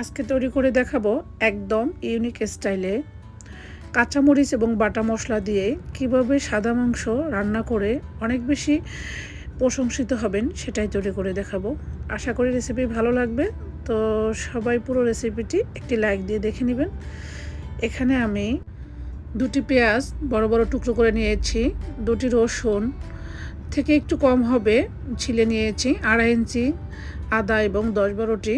আজকে তৈরি করে দেখাবো একদম ইউনিক স্টাইলে কাঁচামরিচ এবং বাটা মশলা দিয়ে কীভাবে সাদা মাংস রান্না করে অনেক বেশি প্রশংসিত হবেন, সেটাই তৈরি করে দেখাবো। আশা করি রেসিপি ভালো লাগবে। তো সবাই পুরো রেসিপিটি একটি লাইক দিয়ে দেখে নেবেন। এখানে আমি দুটি পেঁয়াজ বড় বড় টুকরো করে নিয়েছি, দুটি রসুন, থেকে একটু কম হবে, ছিলে নিয়েছি, আড়াই ইঞ্চি, আদা এবং দশ বারোটি।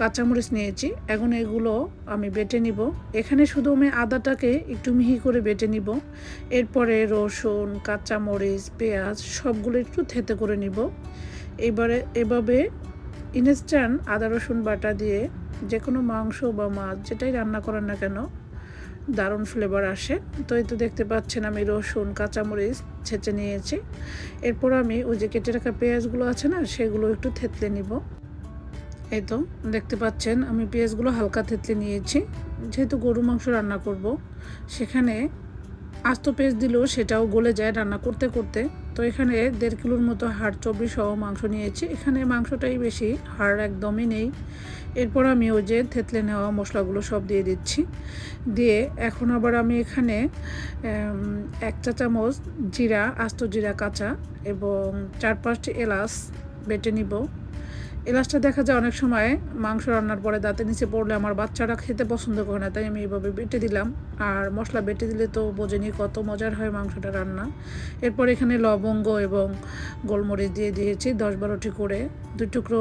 কাঁচামরিচ নিয়েছি। এখন এগুলো আমি বেটে নিব। এখানে শুধু আমি আদাটাকে একটু মিহি করে বেটে নিব। এরপরে রসুন, কাঁচামরিচ, পেঁয়াজ সবগুলো একটু থেতে করে নিব। এবারে এভাবে ইনস্ট্যান্ট আদা, রসুন বাটা দিয়ে যে কোনো মাংস বা মাছ যেটাই রান্না করেন না কেন, দারুণ ফ্লেভার আসে। তো এই তো দেখতে পাচ্ছেন আমি রসুন, কাঁচামরিচ ছেঁচে নিয়েছি। এরপর আমি ওই যে কেটে রাখা পেঁয়াজগুলো আছে না, সেগুলো একটু থেতলে নিব। এই তো, দেখতে পাচ্ছেন, আমি পেঁয়াজগুলো হালকা থেতলে নিয়েছি। যেহেতু গরু মাংস রান্না করব, সেখানে আস্ত পেঁয়াজ দিলেও সেটাও গলে যায় রান্না করতে করতে। তো এখানে দেড় কিলোর মতো হাড় চব্বিশ সহ মাংস নিয়েছি। এখানে মাংসটাই বেশি, হাড় একদমই নেই। এরপর আমি ওই যে থেতলে নেওয়া মশলাগুলো সব দিয়ে দিচ্ছি। দিয়ে এখন আবার আমি এখানে এক চা চামচ জিরা, আস্ত জিরা কাঁচা এবং চার পাঁচটি এলাচ বেটে নিব। এলাচটা দেখা যায় অনেক সময় মাংস রান্নার পরে দাঁতের নিচে পড়লে আমার বাচ্চারা খেতে পছন্দ করে না, তাই আমি এইভাবে বেটে দিলাম। আর মশলা বেটে দিলে তো বোঝেনি কত মজার হয় মাংসটা রান্না। এরপর এখানে লবঙ্গ এবং গোলমরিচ দিয়ে দিয়েছি, দশ বারোটি করে। দুই টুকরো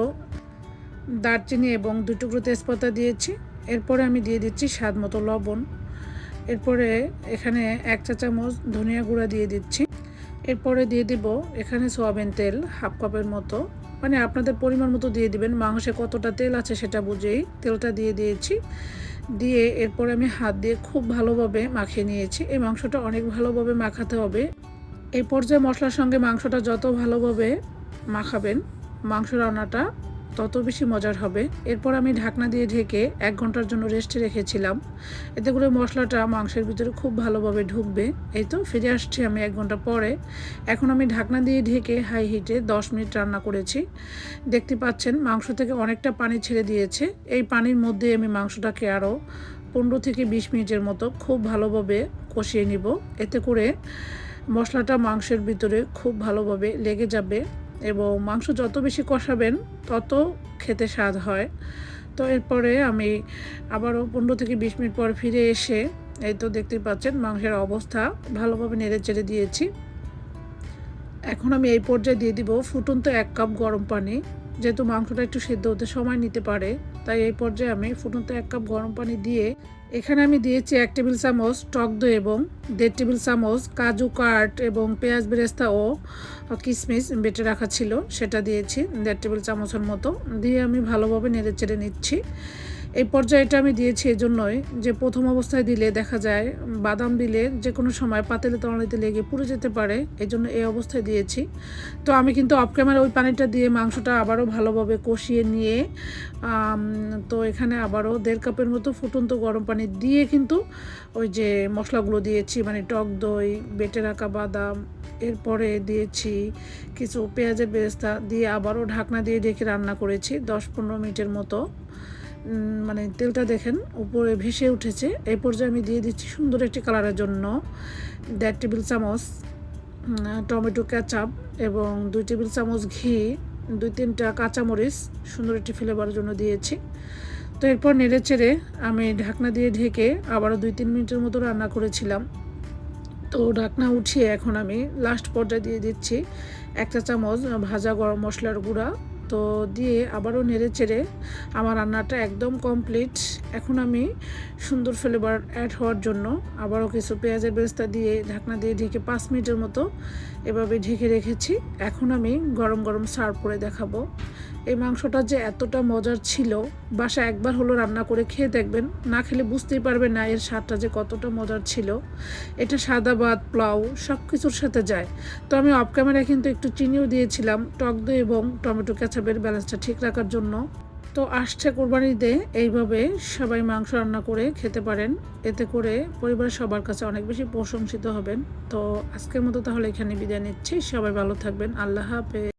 দারচিনি এবং দুই টুকরো তেজপাতা দিয়েছি। এরপরে আমি দিয়ে দিচ্ছি স্বাদ মতো লবণ। এরপরে এখানে এক চা চামচ ধনিয়া গুঁড়া দিয়ে দিচ্ছি। এরপরে দিয়ে দিব এখানে সোয়াবিন তেল, হাফ কাপের মতো। মানে আপনাদের পরিমাণ মতো দিয়ে দিবেন। মাংসে কতটা তেল আছে সেটা বুঝেই তেলটা দিয়ে দিয়েছি। দিয়ে এরপরে আমি হাত দিয়ে খুব ভালোভাবে মাখিয়ে নিয়েছি। এই মাংসটা অনেক ভালোভাবে মাখাতে হবে। এই পর্যায়ে মশলার সঙ্গে মাংসটা যত ভালোভাবে মাখাবেন, মাংস রান্নাটা তত বেশি মজার হবে। এরপর আমি ঢাকনা দিয়ে ঢেকে এক ঘণ্টার জন্য রেস্টে রেখেছিলাম। এতে করে মশলাটা মাংসের ভিতরে খুব ভালোভাবে ঢুকবে। এই তো ফিরে আসছি আমি এক ঘণ্টা পরে। এখন আমি ঢাকনা দিয়ে ঢেকে হাই হিটে দশ মিনিট রান্না করেছি। দেখতে পাচ্ছেন মাংস থেকে অনেকটা পানি ছেড়ে দিয়েছে। এই পানির মধ্যে আমি মাংসটাকে আরও পনেরো থেকে বিশ মিনিটের মতো খুব ভালোভাবে কষিয়ে নিব। এতে করে মশলাটা মাংসের ভিতরে খুব ভালোভাবে লেগে যাবে। এবং মাংস যত বেশি কষাবেন, তত খেতে স্বাদ হয়। তো এরপরে আমি আবারও পনেরো থেকে বিশ মিনিট পর ফিরে এসে, এই তো দেখতেই পাচ্ছেন মাংসের অবস্থা, ভালোভাবে নেড়ে চেড়ে দিয়েছি। এখন আমি এই পর্যায়ে দিয়ে দিব ফুটন্ত এক কাপ গরম পানি। যেহেতু মাংসটা একটু সেদ্ধ হতে সময় নিতে পারে, তাই এই পর্যায়ে আমি ফুটন্ত এক কাপ গরম পানি দিয়ে এখানে আমি দিয়েছি এক টেবিল চামচ টক দই এবং দেড় টেবিল চামচ কাজু কাঠ এবং পেঁয়াজ বেরেস্তা ও কিশমিশ বেটে রাখা ছিল, সেটা দিয়েছি দেড় টেবিল চামচের মতো। দিয়ে আমি ভালোভাবে নেড়ে চেড়ে নিচ্ছি। এই পর্যায়টা আমি দিয়েছি এই জন্যই যে প্রথম অবস্থায় দিলে দেখা যায় বাদাম দিলে যে কোনো সময় পাতেলে তলানিতে লেগে পুড়ে যেতে পারে এই জন্য এই অবস্থায় দিয়েছি। তো আমি কিন্তু অফ ক্যামেরা ওই পানিটা দিয়ে মাংসটা আবারও ভালোভাবে কষিয়ে নিয়ে তো এখানে আবারও দেড় কাপের মতো ফুটন্ত গরম পানি দিয়ে কিন্তু ওই যে মশলাগুলো দিয়েছি মানে টক দই, বেটে রাখা বাদাম, এরপরে দিয়েছি কিছু পেঁয়াজের বেরেস্তা দিয়ে আবারও ঢাকনা দিয়ে ঢেকে রান্না করেছি দশ পনেরো মিনিটের মতো। মানে তেলটা দেখেন, উপরে ভেসে উঠেছে। এই পর্যায়ে আমি দিয়ে দিচ্ছি সুন্দর একটি কালারের জন্য দেড় টেবিল চামচ টমেটো ক্যাচাপ এবং দুই টেবিল চামচ ঘি, দুই তিনটা কাঁচামরিচ, সুন্দর একটি ফ্লেভারের জন্য দিয়েছি। তো এরপর নেড়ে চেড়ে আমি ঢাকনা দিয়ে ঢেকে আবারও দুই তিন মিনিটের মতো রান্না করেছিলাম। তো ঢাকনা উঠিয়ে এখন আমি লাস্ট পর্যায়ে দিয়ে দিচ্ছি একটা চামচ ভাজা গরম মশলার গুঁড়া তো দিয়ে আবারও নেড়ে চেড়ে আমার রান্নাটা একদম কমপ্লিট। এখন আমি সুন্দর ফ্লেভার অ্যাড হওয়ার জন্য আবারও কিছু পেঁয়াজের বেস্তা দিয়ে ঢাকনা দিয়ে ঢেকে পাঁচ মিনিটের মতো এভাবে ঢেকে রেখেছি। এখন আমি গরম গরম সার্ভ করে দেখাবো। এই মাংসটা যে এতটা মজার ছিল, বাসা একবার হলো রান্না করে খেয়ে দেখবেন। না খেলে বুঝতেই পারবেন না এর স্বাদটা যে কতটা মজার ছিল। এটা সাদা ভাত, পোলাও সব কিছুর সাথে যায়। তো আমি অফ ক্যামেরায় কিন্তু একটু চিনিও দিয়েছিলাম, টক দই এবং টমেটো কেচাপের ব্যালেন্সটা ঠিক রাখার জন্য। তো আসছে কোরবানিতে এইভাবে সবাই মাংস রান্না করে খেতে পারেন। এতে করে পরিবারের সবার কাছে অনেক বেশি প্রশংসিত হবেন। তো আজকের মতো তাহলে এখানে বিদায় নিচ্ছি। সবাই ভালো থাকবেন। আল্লাহ হাফেজ।